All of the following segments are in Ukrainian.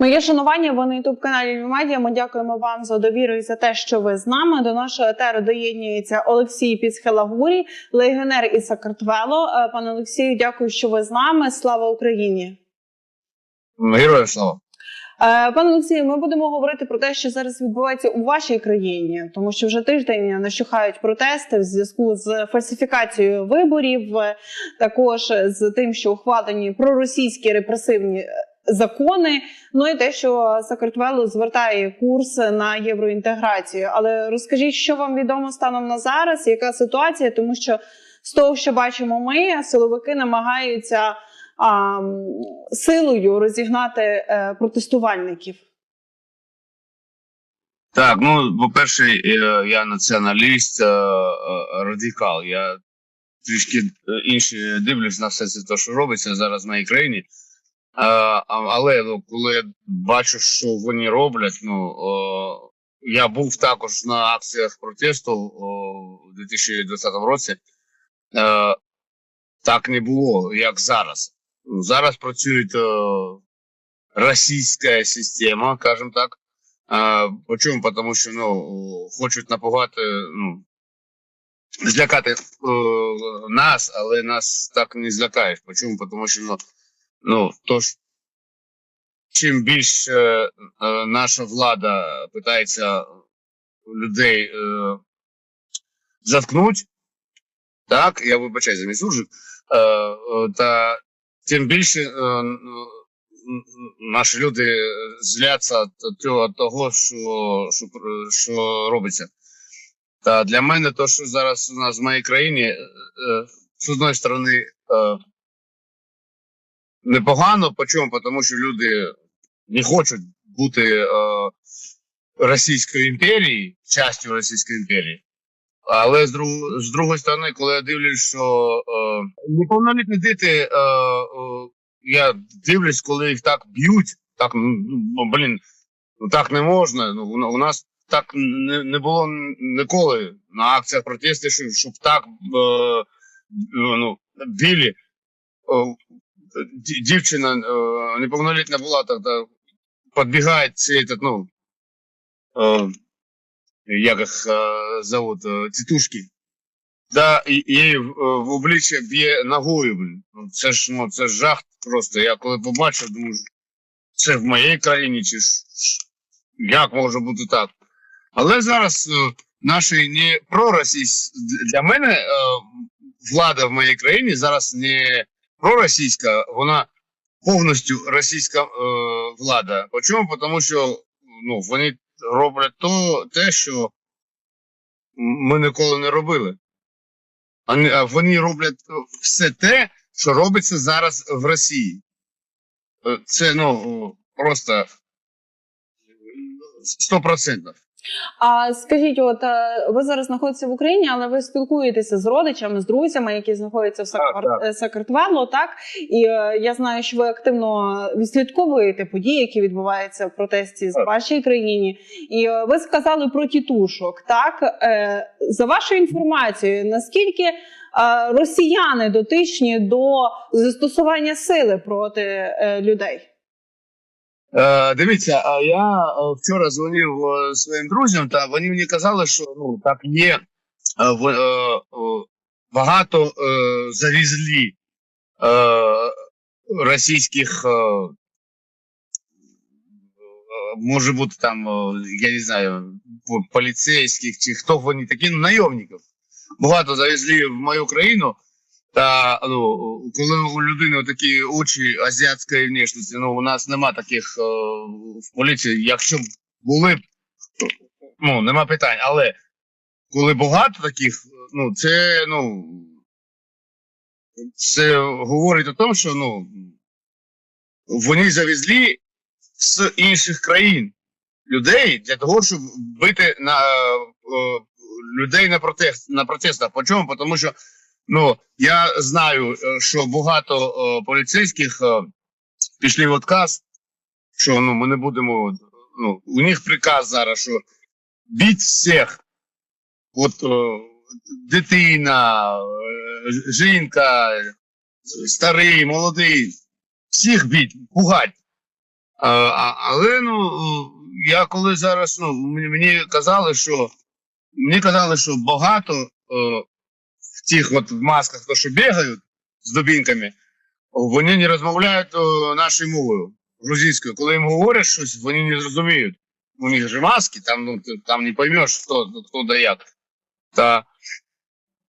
Моє шанування ви на ютуб каналі Медіа. Ми дякуємо вам за довіру і за те, що ви з нами. До нашого етеру доєднується Олексій Пісхелагурі, легіонер із Сакартвело. Е, Пане Олексію, дякую, що ви з нами. Слава Україні! Героям слава. Е, Пане Олексію, ми будемо говорити про те, що зараз відбувається у вашій країні, тому що вже тиждень нащухають протести в зв'язку з фальсифікацією виборів, е, також з тим, що ухвалені проросійські репресивні е, закони. Ну і те, що Сакартвело звертає курс на євроінтеграцію. Але розкажіть, що вам відомо станом на зараз, яка ситуація, тому що з того, що бачимо, ми силовики намагаються силою розігнати е, протестувальників. Так, ну, по-перше, е, я націоналіст, е, радикал. Я трішки інше дивлюсь на все це, що робиться зараз в моїй країні. Але ну, коли я бачу, що вони роблять, ну я був також на акціях протесту у 2020 році. Так не було, як зараз. Зараз працює російська система, скажімо так. А, почему? Потому що ну, хочуть напугати, ну, злякати е, нас, але нас так не злякаєш. Почому? Тому що ну, ну, то ж, чим більше е, наша влада питається людей е, заткнути, так, я вибачаю за мій суржик, та тим більше е, наші люди зляться т- того, що, що, що робиться. Та для мене то, що зараз у нас в моїй країні, е, е, з одної сторони, е, непогано, по чому? Тому що люди не хочуть бути Російською імперією, частю Російської імперії. Але з, друг, з другої сторони, коли я дивлюсь, що е, неповнолітні діти, е, е, я дивлюсь, коли їх так б'ють, так ну ну, блін, ну так не можна. Ну у, у нас так не, не було ніколи на акціях протесту, щоб, щоб так е, ну, били. Е, Дівчина е, неповнолітня була, так, так підбігає цей, этот, ну, е, як їх е, зовут, е, тітушки. Да, і їй в, обличчя б'є ногою. Ну, Це ж ну, це жах просто. Я коли побачив, думаю, це в моїй країні, чи ж як може бути так? Але зараз е, наші не проросійські, для мене е, влада в моїй країні зараз не проросійська, вона повністю російська е, влада. Чому? Тому що ну, вони роблять то, те, що ми ніколи не робили. А Вони роблять все те, що робиться зараз в Росії. Е, Це ну просто 100%. А скажіть, от е, ви зараз знаходитеся в Україні, але ви спілкуєтеся з родичами, з друзями, які знаходяться в Сакар... Так, е, Сакартвело, так? І е, я знаю, що ви активно відслідковуєте події, які відбуваються в протесті в вашій країні. І е, ви сказали про тітушок. Так Е, за вашою інформацією, наскільки е, росіяни дотичні до застосування сили проти е, людей? Е, дивіться, а я е, вчора дзвонив е, своїм друзям, та вони мені казали, що ну так є в, багато е, завезли російських, е, може бути там, я не знаю, поліцейських чи хто вони такі, ну, найомників. Багато завезли в мою країну. Та ну, коли у людини такі очі азіатської внешності, ну у нас нема таких е, в поліції. Якщо б були б, ну нема питань. Але коли багато таких, ну це ну це говорить о тому, що ну вони завезли з інших країн людей для того, щоб бити на е, людей на протест на протестах. По чому? Тому що Ну, я знаю, е, що багато е, поліцейських е, пішли в отказ, що ну, ми не будемо. Ну, у них приказ зараз, що біть всіх. От е, дитина, жінка, старий, молодий, всіх біть, пугать. А, але ну, я коли зараз, ну, мені, казали, що мені казали, що багато в тих от в масках, то, що бігають з дубінками, вони не розмовляють нашою мовою грузинською. Коли їм говорять щось, вони не зрозуміють. У них же маски, там, ну, там не поймеш, хто, хто да як. Та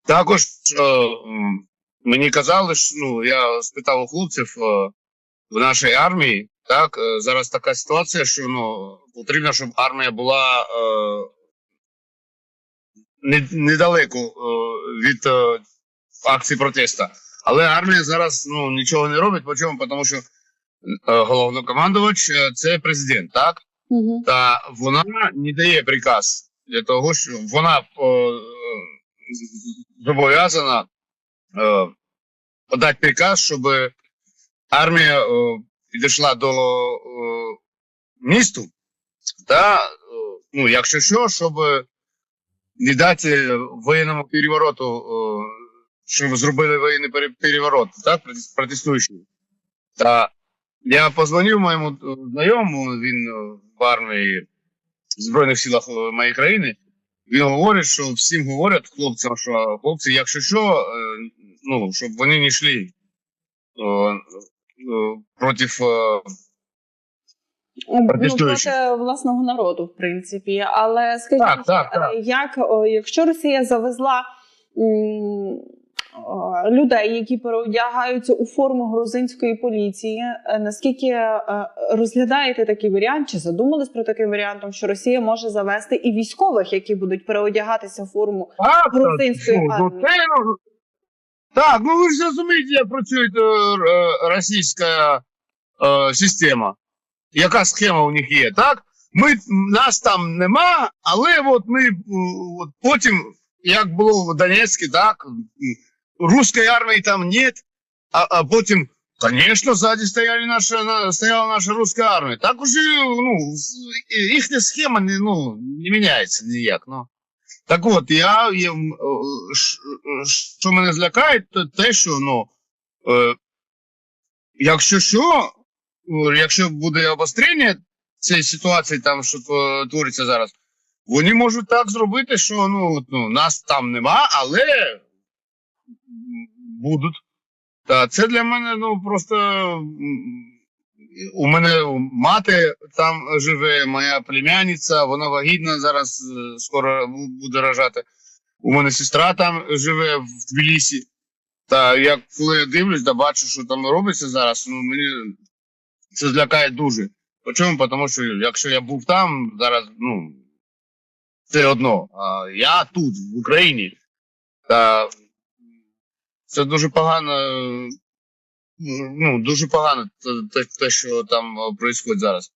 також е, мені казали, що ну, я спитав у хлопців е, в нашій армії, так, е, зараз така ситуація, що ну, потрібно, щоб армія була е, недалеко е, від е, акції протесту. Але армія зараз ну, нічого не робить. По чому? Тому що е, головнокомандувач це президент, так? Угу. Та вона не дає приказ для того, що вона зобов'язана подати приказ, щоб армія підійшла до місту, та, ну, якщо що, щоб не дати воєнному перевороту, щоб зробили воєнний переворот, так, протестуючі. Та я позвонив моєму знайомому, він в армії в Збройних силах моєї країни. Він говорить, що всім говорять хлопцям, що хлопці, якщо що, е, ну, щоб вони не йшли проти. Проти власного народу, в принципі. Але скажіть, Так, так, так. е, як якщо Росія завезла людей, які переодягаються у форму грузинської поліції, е, наскільки е, розглядаєте такий варіант, чи задумались про таким варіантом, що Росія може завести і військових, які будуть переодягатися в форму Так, грузинської ну, ну, армії? ну, так, ну ви ж розумієте, як працює російська е, система. Яка схема у них є, так? Ми, нас там нема, але от ми от потім, як було в Донецьку, так, м, русської армії там нет, а, а потім, звісно, ззаді стояли наша, стояла наша русська армія. Так уже ну, їхня схема не, ну, не міняється ніяк. Ну. Так от, я, я що мене злякає, то те, що ну, е, якщо що, якщо буде обострення цієї ситуації, там, що е, твориться зараз, вони можуть так зробити, що ну, ну, нас там нема, але будуть. Та це для мене ну, просто. У мене мати там живе, моя племянниця, вона вагітна зараз е, скоро буде рожати. У мене сестра там живе в Тбілісі. Та я коли я дивлюсь, да бачу, що там робиться зараз, ну мені це злякає дуже. Чому? Тому що якщо я був там, зараз, ну, це одно. А я тут, в Україні. Та це дуже погано. е, Ну, дуже погано те, те, що там відбувається зараз.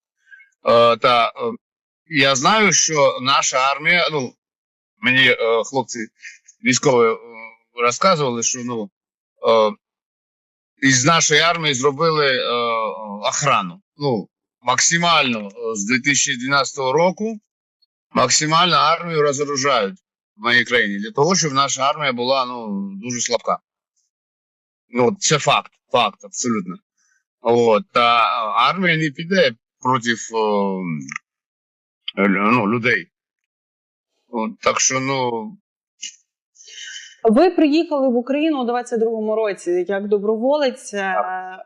Е, та е, я знаю, що наша армія, ну, мені е, хлопці військові е, розказували, що ну, е, із нашої армії зробили е, охрану. Ну, максимально е, з 2012 року максимально армію розоружають в моїй країні для того, щоб наша армія була ну, дуже слабка. Ну, це факт, факт, абсолютно. От, та е, армія не піде проти е, ну, людей. От, так що, ну, Ви приїхали в Україну у 22-му році як доброволець. е,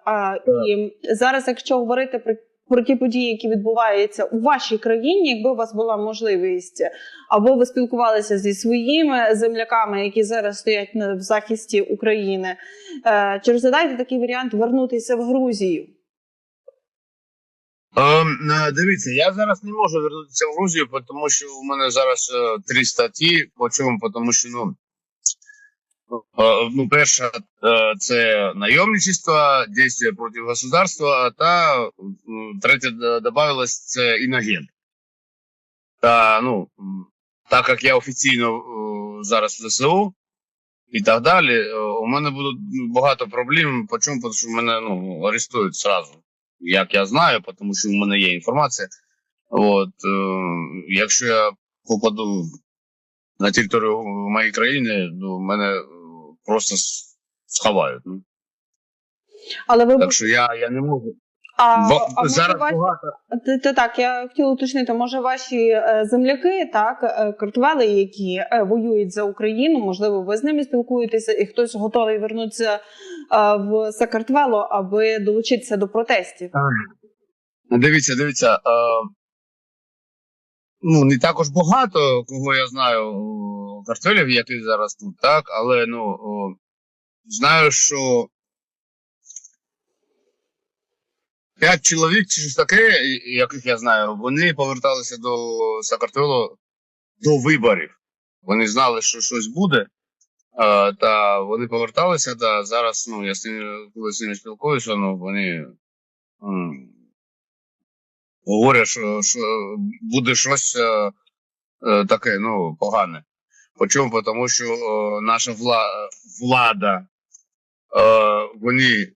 А, і зараз, якщо говорити про, про ті події, які відбуваються у вашій країні, якби у вас була можливість, або ви спілкувалися зі своїми земляками, які зараз стоять в захисті України, е, чи розглядаєте такий варіант вернутися в Грузію? Е, дивіться, я зараз не можу вернутися в Грузію, тому що у мене зараз три статті. По чому? Тому що ну, ну перша е, це найомничество, дійство проти государства, та м, третя д- добавилось це інагент. Та ну, так як я офіційно е, зараз в ЗСУ і так далі, е, у мене будуть ну, багато проблем. По чому? Тому що мене ну, арестують зразу як я знаю, тому що в мене є інформація. От, е, якщо я попаду на територію моєї країни, ну, мене е, просто сховають. Ну. Але ви Так що я, я не можу. а, Бо а зараз ваші- багато. Та- та так, я хотіла уточнити, може ваші е, земляки, так, е, картвели, які е, воюють за Україну, можливо, ви з ними спілкуєтеся, і хтось готовий вернутися е, в Сакартвело, аби долучитися до протестів. Дивіться, дивіться. Е, ну, не також багато, кого я знаю, о, картелів, які зараз тут, так, але ну, о, знаю, що п'ять чоловік чи щось таке, яких я знаю, вони поверталися до Сакартвело до виборів. Вони знали, що щось буде. е, та вони поверталися, та зараз, ну, я з ними, коли з ними спілкуюся, ну, вони. м, говорять, що, що буде щось е, е, таке, ну, погане. Почому? Тому що е, наша вла, влада, е, вони,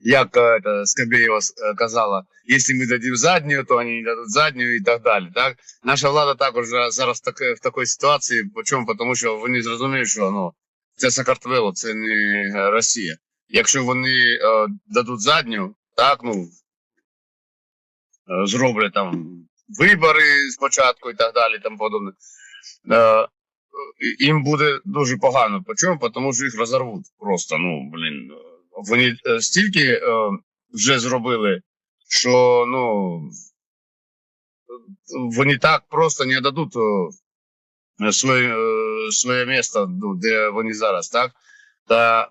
як е, та Скабєєва е, казала, якщо ми дадим задню, то вони не дадуть задню і так далі. Так? Наша влада також зараз в, в такій ситуації. Почому? Тому що вони зрозуміють, що ну, це Сакартвело, це не Росія. Якщо вони е, дадуть задню, так, ну, е, зроблять там вибори спочатку і так далі, там подобне. Е, їм буде дуже погано. Чому? Тому що їх розорвуть просто. Ну, блін, е, вони е, стільки вже зробили, що ну, вони так просто не дадуть своє, своє місце, ну, де вони зараз, так? Та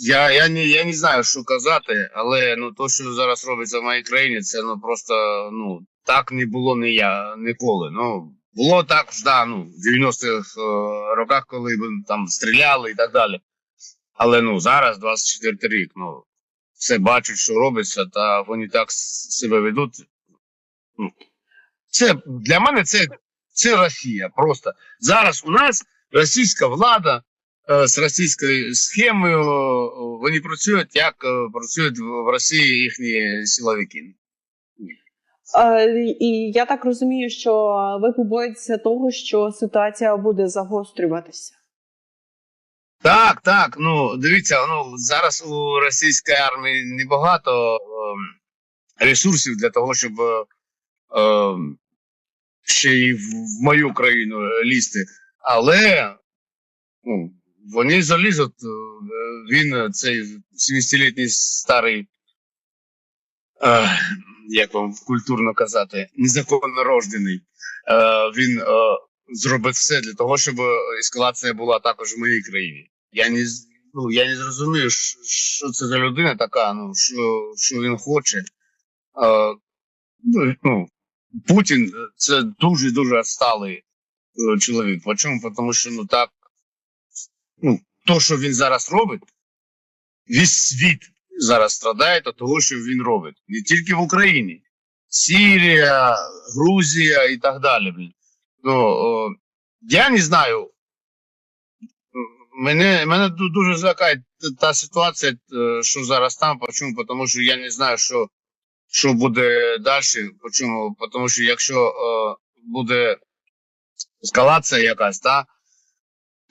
Я, я, не, я не знаю, що казати, але ну, то, що зараз робиться в моїй країні, це ну, просто ну, так не було ні я, ніколи. Ну, було так да, ну, в 90-х е, роках, коли там стріляли і так далі. Але ну, зараз, 24 рік, ну, все бачать, що робиться, та вони так себе ведуть. Ну, це, для мене це, це Росія. Просто зараз у нас російська влада е, з російською схемою е, вони працюють, як е, працюють в Росії їхні силовики. І я так розумію, що ви побоїтеся того, що ситуація буде загострюватися. Так, так. Ну дивіться, ну зараз у російської армії небагато е, ресурсів для того, щоб е, ще й в, мою країну лізти. Але ну, вони залізуть. е, Він цей 70-літній старий, е, як вам культурно казати, незаконно рождений. Е, він е, зробить все для того, щоб ескалація була також в моїй країні. Я не ну, я не зрозумію, що, це за людина така, ну що, що він хоче. Е, ну, ну, Путін це дуже дуже сталий чоловік. Чому? Тому що ну так, ну, то, що він зараз робить, весь світ зараз страдає від того, що він робить. Не тільки в Україні. Сирія, Грузія і так далі. Ну, о, я не знаю. Мене, мене дуже злякає та ситуація, що зараз там. Почому? Тому що я не знаю, що, що буде далі. Почому? Тому що якщо е, буде ескалація якась, та,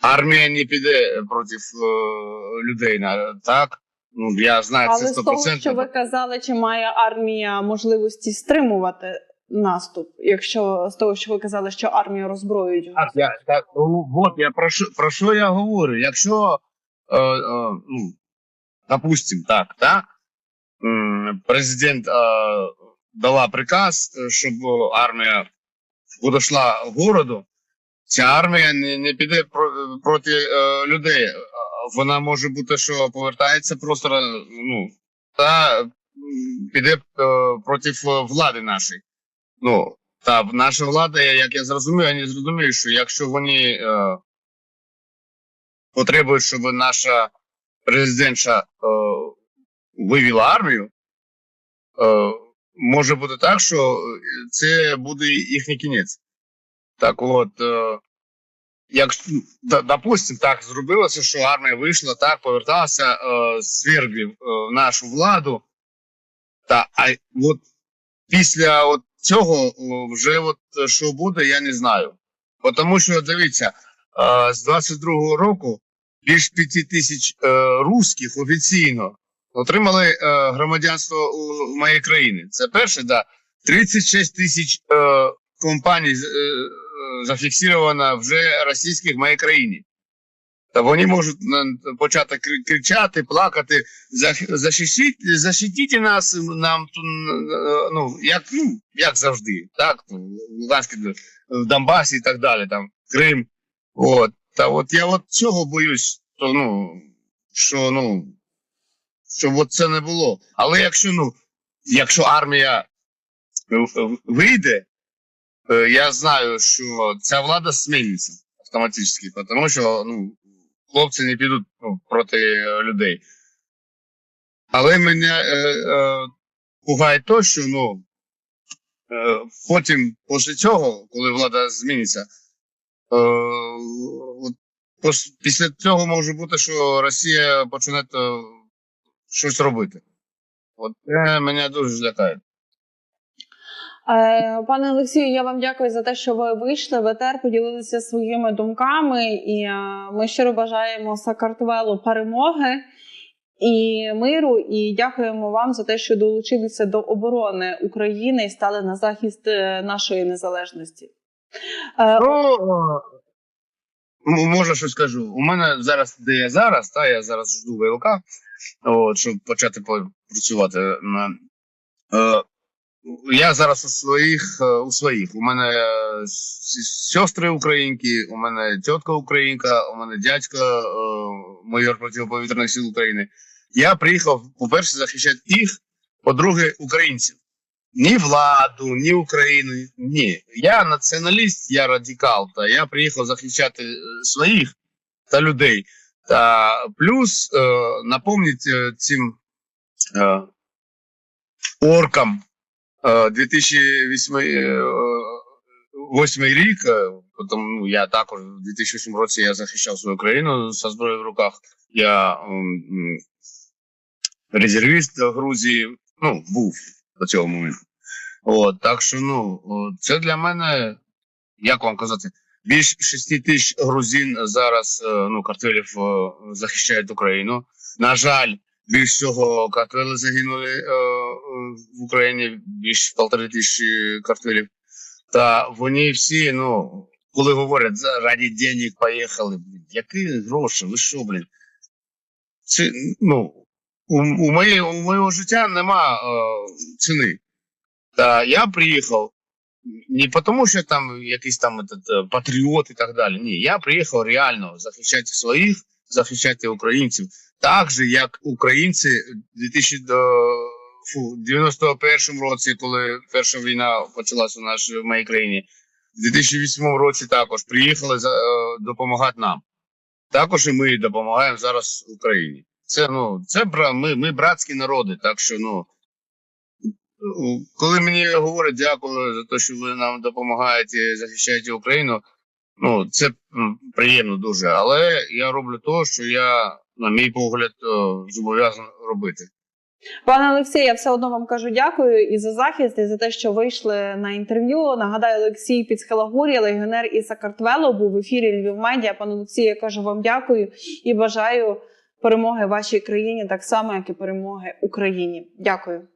армія не піде проти е, людей, так? Ну, я знаю, Але це з того, що ви казали, чи має армія можливості стримувати наступ, якщо з того, що ви казали, що армію роззброюють. Так, я, так, ну, от я про що, про що я говорю? Якщо, е, е, ну, допустим, так, так, президент е, дала приказ, е, щоб армія подошла городу, ця армія не, не піде про, проти е, людей. Вона може бути, що повертається просто, ну, та піде е, проти влади нашої. Ну, та наша влада, як я зрозумів, вони зрозуміють, що якщо вони е, потребують, щоб наша президентша е, вивела армію, е, може бути так, що це буде їхній кінець. Так от, е, як, допустим, так зробилося, що армія вийшла, так, поверталася, е, свергли е, нашу владу. Та, а от після от цього вже от е, що буде, я не знаю. Тому що дивіться, е, з 22-го року більш 5 тисяч е, русських офіційно отримали е, громадянство у моєї країни. Це перше, да. 36 тисяч е, компаній з- е, зафіксовано вже російських в моїй країні. Та вони можуть почати кричати, плакати, «Зах- захищіть, защитіть нас, нам ну, як, ну, як завжди, так, в Луганській, в Донбасі і так далі, там, Крим. От. Та от я от цього боюсь, то, ну, що, ну, щоб от це не було. Але якщо, ну, якщо армія вийде, я знаю, що ця влада зміниться автоматично, тому що ну, хлопці не підуть ну, проти е, людей. Але мене е, е, пугає то, що ну, е, потім, після цього, коли влада зміниться, е, от, після цього може бути, що Росія почне е, щось робити. От це мене дуже злякає. Е, Пане Олексію, я вам дякую за те, що ви вийшли в етер, поділилися своїми думками, і е, ми щиро бажаємо Сакартвелу перемоги і миру. І дякуємо вам за те, що долучилися до оборони України і стали на захист е, нашої незалежності. Ну, може, що скажу. У мене зараз, де я зараз, та я зараз жду ВЛК, от, щоб почати по- працювати на. Я зараз у своїх, е, у своїх. У мене е, сестри українки, у мене тітка українка, у мене дядько, е, майор протиповітряних сил України. Я приїхав, по-перше, захищати їх, по-друге, українців. Ні владу, ні Україну. Ні. Я націоналіст, я радикал. Та я приїхав захищати своїх та людей. Та плюс е, напомніть цим е, оркам 2008 е, рік. е, Потім ну, я також в 2008 році я захищав свою країну зі зброєю в руках. Я резервіст Грузії. Ну, був до цього моменту. От, так що, ну, це для мене, як вам казати, більш 6 тисяч грузин зараз е, ну, картелів е, захищають Україну. На жаль, більш всього картели загинули е, е, в Україні, більш полтори тисячі картелів. Та вони всі, ну, коли говорять, «За- раді денег поїхали, блін, які гроші, ви що, блін? Це, ну, у, у, моє, у моєго життя нема е, ціни. Та я приїхав не тому, що там якийсь там этот, е, патріот і так далі. Ні, я приїхав реально захищати своїх, захищати українців. Так же, як українці в 2000 до- фу, 91 році, коли перша війна почалася у нашій в моїй країні, в 2008 році також приїхали за, е, допомагати нам. Також і ми допомагаємо зараз Україні. Це ну це ми, ми братські народи, так що ну. Ну, Коли мені говорять дякую за те, що ви нам допомагаєте, захищаєте Україну, ну це приємно дуже. Але я роблю те, що я, на мій погляд, е, зобов'язаний робити. Пане Олексій, я все одно вам кажу дякую і за захист, і за те, що вийшли на інтерв'ю. Нагадаю, Олексій Підсхелагурія, легіонер із Сакартвело, був в ефірі Львів Медіа. Пане Олексію, я кажу вам дякую і бажаю перемоги вашій країні, так само, як і перемоги Україні. Дякую.